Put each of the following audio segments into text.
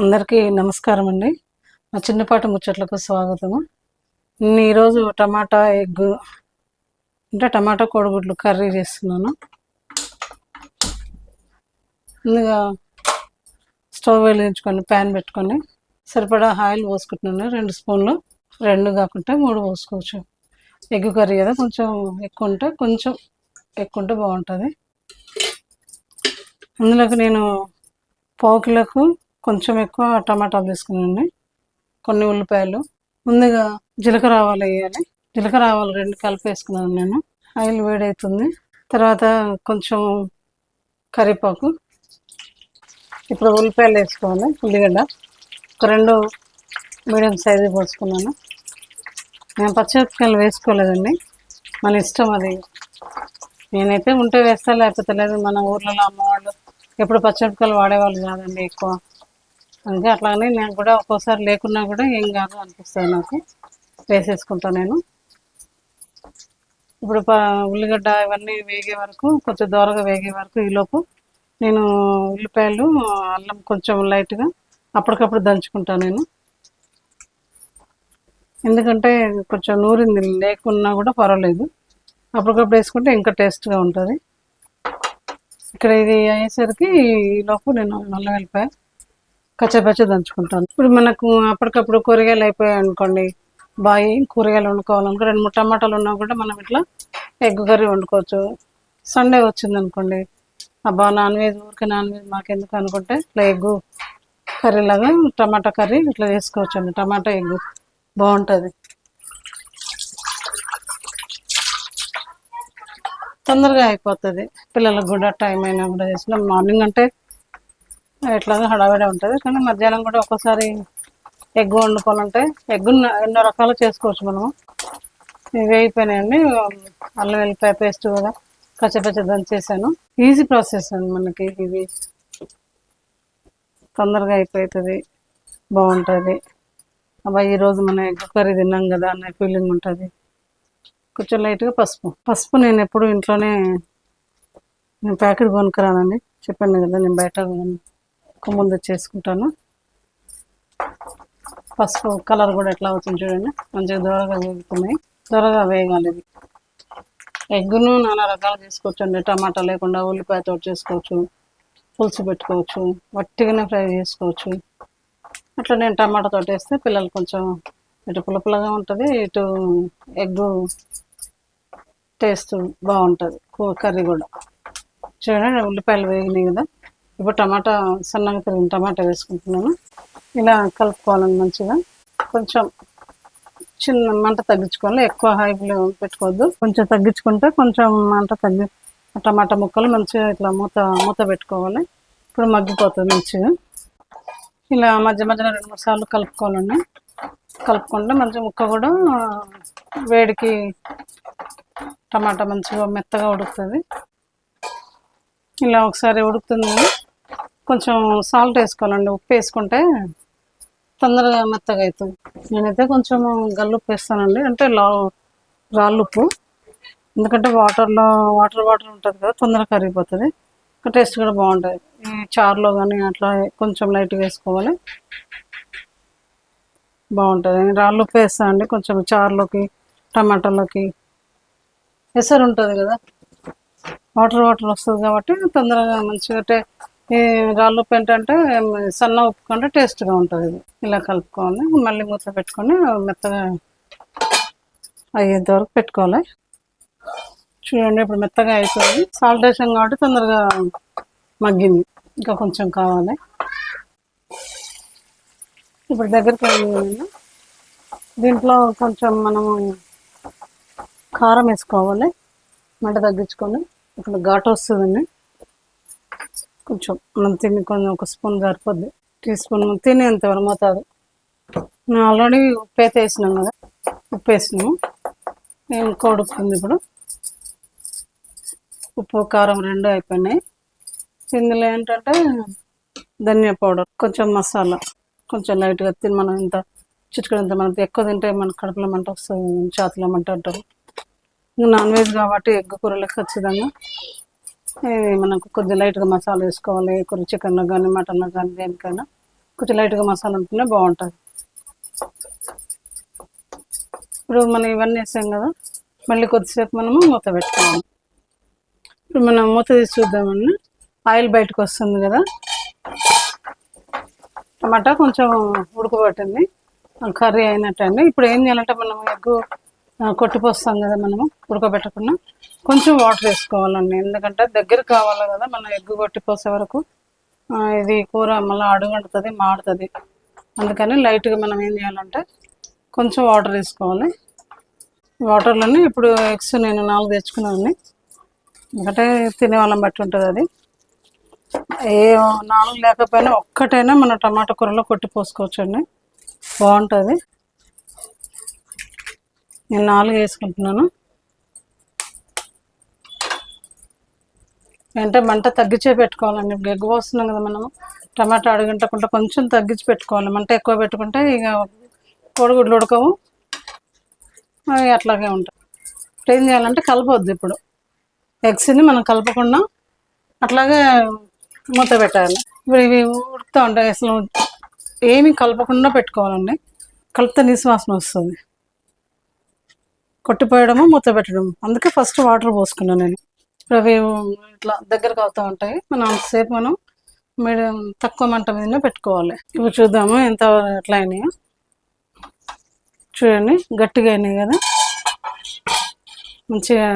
అందరికీ నమస్కారం అండి మా చిన్నపాటి ముచ్చట్లకు స్వాగతము. నేను ఈరోజు టమాటా ఎగ్ అంటే టమాటా కోడిగుడ్లు కర్రీ చేస్తున్నాను. ముందుగా స్టవ్ వెలిగించుకొని ప్యాన్ పెట్టుకొని సరిపడా ఆయిల్ పోసుకుంటున్నాను. రెండు స్పూన్లు రెండు కాకుండా మూడు పోసుకోవచ్చు. ఎగ్ కర్రీ కదా కొంచెం ఎక్కువ ఉంటే కొంచెం ఎక్కువ ఉంటే బాగుంటుంది. అందులోకి నేను పావు కిలోకు కొంచెం ఎక్కువ టమాటాలు తీసుకున్నాను కొన్ని ఉల్లిపాయలు. ముందుగా జీలకర్ర ఆవాలు వేయాలి. జీలకర్ర ఆవాలు రెండు కలిపి వేసుకున్నాను నేను. ఆయిల్ వేడవుతుంది తర్వాత కొంచెం కరివేపాకు. ఇప్పుడు ఉల్లిపాయలు వేసుకోవాలి. ఉల్లిగడ్డ. ఒక రెండు మీడియం సైజు పోసుకున్నాను. నేను పచ్చిమిరపకాయలు వేసుకోలేదండి. మన ఇష్టం అది. నేనైతే ఉంటే వేస్తా లేకపోతే లేదు. మన ఊర్లలో అమ్మవాళ్ళు ఎప్పుడు పచ్చిమిరపకాయలు వాడేవాళ్ళు కాదండి ఎక్కువ. అందుకే అట్లానే నేను కూడా ఒక్కోసారి లేకున్నా కూడా ఏం కాదు అనిపిస్తుంది నాకు. వేసేసుకుంటాను నేను. ఇప్పుడు ఉల్లిగడ్డ ఇవన్నీ వేగే వరకు కొంచెం దోరగా వేగే వరకు ఈలోపు నేను ఉల్లిపాయలు అల్లం కొంచెం లైట్గా అప్పటికప్పుడు దంచుకుంటాను నేను. ఎందుకంటే కొంచెం నూరింది లేకున్నా కూడా పర్వాలేదు. అప్పటికప్పుడు వేసుకుంటే ఇంకా టేస్ట్గా ఉంటుంది. ఇక్కడ ఇది అయ్యేసరికి ఈలోపు నేను నల్ల వెళ్ళిపోయా కచ్చపచ్చ దంచుకుంటాను. ఇప్పుడు మనకు అప్పటికప్పుడు కూరగాయలు అయిపోయాయి అనుకోండి బాయి కూరగాయలు వండుకోవాలనుకో రెండు మూడు టమాటాలు ఉన్నా కూడా మనం ఇట్లా ఎగ్ కర్రీ వండుకోవచ్చు. సండే వచ్చింది అనుకోండి అబ్బా నాన్ వెజ్ ఊరికే నాన్ వెజ్ మాకెందుకు అనుకుంటే ఇట్లా ఎగ్ కర్రీ లాగా టమాటా కర్రీ ఇట్లా చేసుకోవచ్చు అండి టమాటా ఎగ్ బాగుంటుంది. తొందరగా అయిపోతుంది. పిల్లలకు కూడా టైం అయినా కూడా చేసిన. మార్నింగ్ అంటే ఎట్లాగో హడావిడి ఉంటుంది. కానీ మధ్యాహ్నం కూడా ఒక్కసారి ఎగ్ వండుకోవాలంటే ఎగ్ ఎన్నో రకాలు చేసుకోవచ్చు మనము. ఇవి అయిపోయినాయండి. అల్లం వెల్లిపాయ పేస్ట్ కూడా పచ్చపచ్చ దంచేసాను ఈజీ ప్రాసెస్ అండి మనకి ఇవి తొందరగా అయిపోతుంది బాగుంటుంది. అబ్బాయి ఈరోజు మనం ఎగ్ కర్రీ తిన్నాం కదా అనే ఫీలింగ్ ఉంటుంది. కొంచెం లైట్గా పసుపు. పసుపు నేను ఎప్పుడు ఇంట్లోనే నేను ప్యాకెట్ కొనుక్కురానండి. చెప్పాను కదా నేను బయట ముందు చేసుకుంటాను. పసుపు కలర్ కూడా ఎట్లా అవుతుంది చూడండి. మంచిగా దూరగా వేగుతున్నాయి. త్వరగా వేగాలి ఇది. ఎగ్గును నానా రకాలు చేసుకోవచ్చు అండి టమాటా లేకుండా ఉల్లిపాయతో చేసుకోవచ్చు. పులుసు పెట్టుకోవచ్చు. వట్టిగానే ఫ్రై చేసుకోవచ్చు. అట్లా నేను టమాటాతో వేస్తే పిల్లలు కొంచెం ఇటు పులపులగా ఉంటుంది ఇటు ఎగ్ టేస్ట్ బాగుంటుంది. కర్రీ కూడా. చూడండి ఉల్లిపాయలు వేగినాయి కదా. ఇప్పుడు టమాటా సన్నగా తరిగిన టమాటా వేసుకుంటున్నాను. ఇలా కలుపుకోవాలండి మంచిగా. కొంచెం చిన్న మంట తగ్గించుకోవాలి. ఎక్కువ హైలో పెట్టుకోవద్దు. కొంచెం తగ్గించుకుంటే కొంచెం మంట తగ్గి టమాటా ముక్కలు మంచిగా ఇట్లా మూత మూత పెట్టుకోవాలి. ఇప్పుడు మగ్గిపోతుంది మంచిగా. ఇలా మధ్య మధ్యలో రెండు మూడు సార్లు కలుపుకోవాలండి. కలుపుకుంటే మంచి ముక్క కూడా వేడికి టమాటా మంచిగా మెత్తగా ఉడుకుతుంది. ఇలా ఒకసారి ఉడుకుతుంది. కొంచెం సాల్ట్ వేసుకోవాలండి. ఉప్పు వేసుకుంటే తొందరగా మెత్తగా అవుతుంది నేనైతే కొంచెం గల్లుప్పు వేస్తానండి. అంటే లా రాళ్ళుప్పు. ఎందుకంటే వాటర్లో వాటర్ వాటర్ ఉంటుంది కదా తొందరగా కరిగిపోతుంది. టేస్ట్ కూడా బాగుంటుంది. ఈ చారులో కానీ అట్లా కొంచెం లైట్గా వేసుకోవాలి. బాగుంటుంది. రాళ్ళు రాళ్ళుప్పు వేస్తానండి కొంచెం చారులోకి టమాటాలోకి. ఎసరు ఉంటుంది కదా వాటర్ వాటర్ వస్తుంది కాబట్టి తొందరగా మంచిగా అంటే ఈ రాళ్ళు ఉప్పు ఏంటంటే సన్న ఉప్పు కంటే టేస్ట్గా ఉంటుంది ఇది. ఇలా కలుపుకోవాలి మళ్ళీ మూత పెట్టుకొని మెత్తగా అయ్యేంత వరకు పెట్టుకోవాలి. చూడండి ఇప్పుడు మెత్తగా అయిపోయింది. సాల్ట్ వేసాం కాబట్టి తొందరగా మగ్గింది. ఇంకా కొంచెం కావాలి. ఇప్పుడు దగ్గరికి వెళ్ళి దీంట్లో కొంచెం మనము కారం వేసుకోవాలి. మంట తగ్గించుకొని. ఇప్పుడు ఘాటు వస్తుందండి. కొంచెం మనం తిని కొంచెం ఒక స్పూన్ సరిపోద్ది. టీ స్పూన్ తినేంత వరకు మోతాదు నేను ఆల్రెడీ ఉప్పు అయితే వేసినాం కదా. ఉప్పు వేసినాము నేను కొడుకుతుంది ఇప్పుడు. ఉప్పు కారం రెండు అయిపోయినాయి. ఇందులో ఏంటంటే ధనియా పౌడర్ కొంచెం మసాలా కొంచెం లైట్గా తిని మనం ఇంత చిటికడంత మనం ఎక్కువ తింటే మన కడుపులో మంట వస్తుంది చేతిలో మంట అంటారు. నాన్ వెజ్ కాబట్టి ఎగ్ కూరలకు ఖచ్చితంగా. మనకు కొద్దిగా లైట్గా మసాలా వేసుకోవాలి. కొన్ని చికెన్లో కానీ మటన్లో కానీ దేనికైనా కొంచెం లైట్గా మసాలా ఉంటేనే బాగుంటుంది. ఇప్పుడు మనం ఇవన్నీ వేసాం కదా మళ్ళీ కొద్దిసేపు మనము మూత పెట్టుకోవాలి. ఇప్పుడు మనం మూత తీసి చూద్దామండి. ఆయిల్ బయటకు వస్తుంది కదా. టమాటా కొంచెం ఉడకబట్టింది. కర్రీ అయినట్టండి ఇప్పుడు ఏం చేయాలంటే మనం ఎగ్గు కొట్టిపోస్తాం కదా మనము ఉడకబెట్టకుండా. కొంచెం వాటర్ వేసుకోవాలండి. ఎందుకంటే దగ్గర కావాలి కదా మనం ఎగ్గు కొట్టిపోసే వరకు. ఇది కూర మళ్ళీ అడుగంటుతుంది మాడుతుంది. అందుకని లైట్గా మనం ఏం చేయాలంటే కొంచెం వాటర్ వేసుకోవాలి. వాటర్లోనే ఇప్పుడు ఎగ్స్ నేను నాలుగు తెచ్చుకున్నాను ఎందుకంటే తినే వాళ్ళం బట్టి ఉంటుంది అది. ఏ నాలుగు లేకపోయినా ఒక్కటైనా మన టమాటా కూరలో కొట్టి పోసుకోవచ్చండి. బాగుంటుంది. నేను నాలుగు వేసుకుంటున్నాను. అంటే మంట తగ్గించే పెట్టుకోవాలండి. ఇప్పుడు ఎగ్గు పోస్తున్నాం కదా మనం టమాటా అడుగంటకుండా కొంచెం తగ్గించి పెట్టుకోవాలి. మంట ఎక్కువ పెట్టుకుంటే ఇక కోడిగుడ్లు ఉడకవు. అవి అట్లాగే ఉంటాయి. ఇప్పుడు ఏం చేయాలంటే కలపొద్దు ఇప్పుడు. ఎగ్స్ని మనం కలపకుండా అట్లాగే మూత పెట్టాలి. ఇప్పుడు ఇవి ఉడుకుతూ ఉంటాయి. అసలు ఏమి కలపకుండా పెట్టుకోవాలండి. కలిపితే నిశ్వాసన వస్తుంది. కొట్టిపోయడము మూత పెట్టడము. అందుకే ఫస్ట్ వాటర్ పోసుకున్నాను నేను. ఇప్పుడు అవి ఇట్లా దగ్గరకు అవుతూ ఉంటాయి. మనం అంతసేపు మనం మీడియం తక్కువ మంట మీదనే పెట్టుకోవాలి. ఇప్పుడు చూద్దాము ఎంత ఎట్లా అయినాయో. చూడండి గట్టిగా అయినాయి కదా. మంచిగా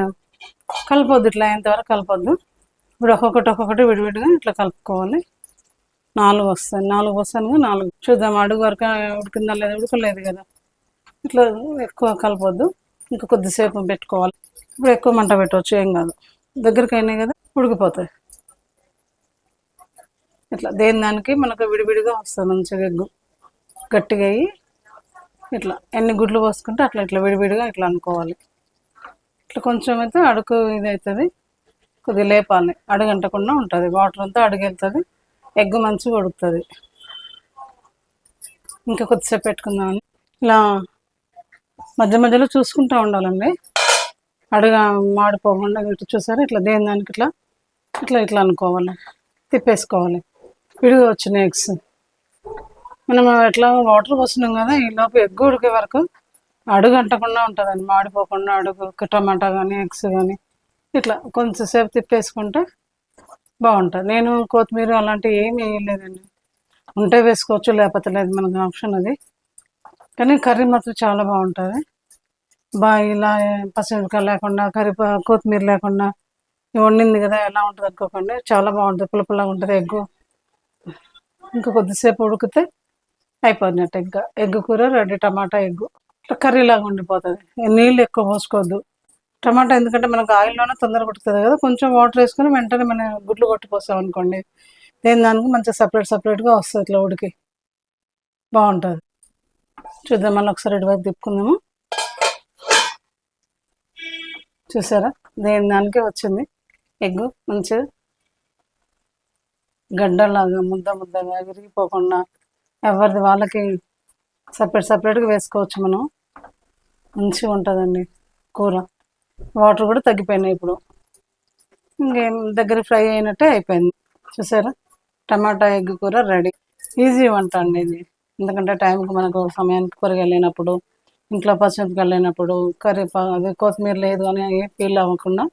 కలపొద్దు ఇట్లా అయ్యేంతవరకు కలపొద్దు. ఇప్పుడు ఒక్కొక్కటి ఒక్కొక్కటి విడివిడిగా ఇట్లా కలుపుకోవాలి. నాలుగు వస్తాయి. నాలుగు వస్తాను నాలుగు. చూద్దాం అడుగు వరకు ఉడికిందా లేదా ఉడకలేదు కదా. ఇట్లా ఎక్కువ కలపొద్దు. ఇంకా కొద్దిసేపు పెట్టుకోవాలి. ఇప్పుడు ఎక్కువ మంట పెట్టవచ్చు ఏం కాదు. దగ్గరికి అయినాయి కదా ఉడికిపోతాయి. ఇట్లా దేని దానికి మనకు విడివిడిగా వస్తుంది మంచిగా ఎగ్గు. గట్టిగా అయ్యి ఇట్లా ఎన్ని గుడ్లు పోసుకుంటే అట్లా ఇట్లా విడివిడిగా ఇట్లా అనుకోవాలి. ఇట్లా కొంచెం అయితే అడుగు ఇది అవుతుంది కొద్దిగా లేపాలి. అడుగంటకుండా ఉంటుంది. వాటర్ అంతా అడుగు వెళ్తుంది ఎగ్ మంచిగా ఉడుకుతుంది. ఇంకా కొద్దిసేపు పెట్టుకుందామని. ఇలా మధ్య మధ్యలో చూసుకుంటూ ఉండాలండి. అడుగా మాడిపోకుండా ఇట్లా చూసారా? ఇట్లా దేని దానికి ఇట్లా? ఇట్లా ఇట్లా అనుకోవాలి. తిప్పేసుకోవాలి. విడిగా వచ్చినాయి ఎగ్స్ మనం ఎట్లా వాటర్ పోస్తున్నాం కదా ఈ లోపు ఎగ్ ఉడికే వరకు అడుగు అంటకుండా ఉంటుందండి. మాడిపోకుండా అడుగు టమాటా కానీ ఎగ్స్ కానీ ఇట్లా కొంచెంసేపు తిప్పేసుకుంటే బాగుంటుంది. నేను కొత్తిమీర అలాంటివి ఏమి వేయలేదండి. ఉంటే వేసుకోవచ్చు లేకపోతే లేదు. మనకు ఆప్షన్ అది. కానీ కర్రీ మాత్రం చాలా బాగుంటుంది. బాగా ఇలా పచ్చిమిరపకాయ లేకుండా కర్రీ కొత్తిమీర లేకుండా వండింది కదా ఎలా ఉంటుంది అనుకోకండి. చాలా బాగుంటుంది పుల్ల పుల్లగా ఉంటుంది ఎగ్గు. ఇంకా కొద్దిసేపు ఉడికితే అయిపోయినట్టు ఇంకా. ఎగ్ కూర రెడ్డి టమాటా ఎగ్గు. ఇట్లా కర్రీ ఉండిపోతుంది. నీళ్ళు ఎక్కువ పోసుకోవద్దు. టమాటా ఎందుకంటే మనకు ఆయిల్లోనే తొందరగా ఉడుకుతుంది కదా కొంచెం వాటర్ వేసుకొని వెంటనే మనం గుడ్లు కొట్టిపోసాం అనుకోండి దేని దానికి మంచిగా సపరేట్ సపరేట్గా వస్తుంది ఇట్లా ఉడికి. బాగుంటుంది. చూద్దాం మళ్ళీ ఒకసారి ఇటువైపు తిప్పుకుందాము. చూసారా? దేని దానికే వచ్చింది. ఎగ్ మంచిగా గడ్డలాగా ముద్ద ముద్దగా విరిగిపోకుండా ఎవరిది వాళ్ళకి సపరేట్ సపరేట్గా వేసుకోవచ్చు మనం. మంచిగా ఉంటుందండి కూర. వాటర్ కూడా తగ్గిపోయినాయి ఇప్పుడు. ఇంకేం దగ్గర ఫ్రై అయినట్టే అయిపోయింది. చూసారా? టమాటా ఎగ్ కూర రెడీ. ఈజీ వంట అండి ఇది. ఎందుకంటే టైంకి మనకు సమయానికి కూరగాయలు లేనప్పుడు ఇంట్లో పచ్చిమిరపకాయలు లేనప్పుడు కర్రీ అది కొత్తిమీర లేదు అని ఫీల్ అవ్వకుండా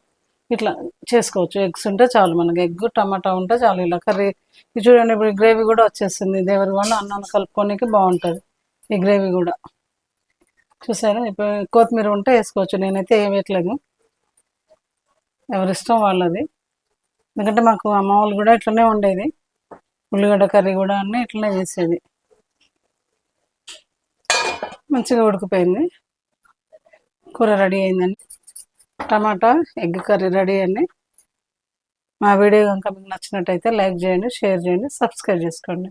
ఇట్లా చేసుకోవచ్చు. ఎగ్స్ ఉంటే చాలు మనకి. ఎగ్ టమాటా ఉంటే చాలు ఇలా కర్రీ. ఇది చూడండి ఇప్పుడు గ్రేవీ కూడా వచ్చేస్తుంది దేవరి వల్ల అన్నాన్ని కలుపుకోనికి బాగుంటుంది. ఈ గ్రేవీ కూడా. చూసారా? ఇప్పుడు కొత్తిమీర ఉంటే వేసుకోవచ్చు. నేనైతే ఏం వేయట్లేదు. ఎవరిష్టం వాళ్ళది. ఎందుకంటే మాకు అమ్మ వాళ్ళు కూడా ఇట్లనే ఉండేది ఉల్లిగడ్డ కర్రీ కూడా అన్నీ ఇట్లనే చేసేది. మంచిగా ఉడికిపోయింది. కూర రెడీ అయిందండి. టమాటా ఎగ్ కర్రీ రెడీ అండి. మా వీడియో కనుక మీకు నచ్చినట్టయితే లైక్ చేయండి షేర్ చేయండి సబ్స్క్రైబ్ చేసుకోండి.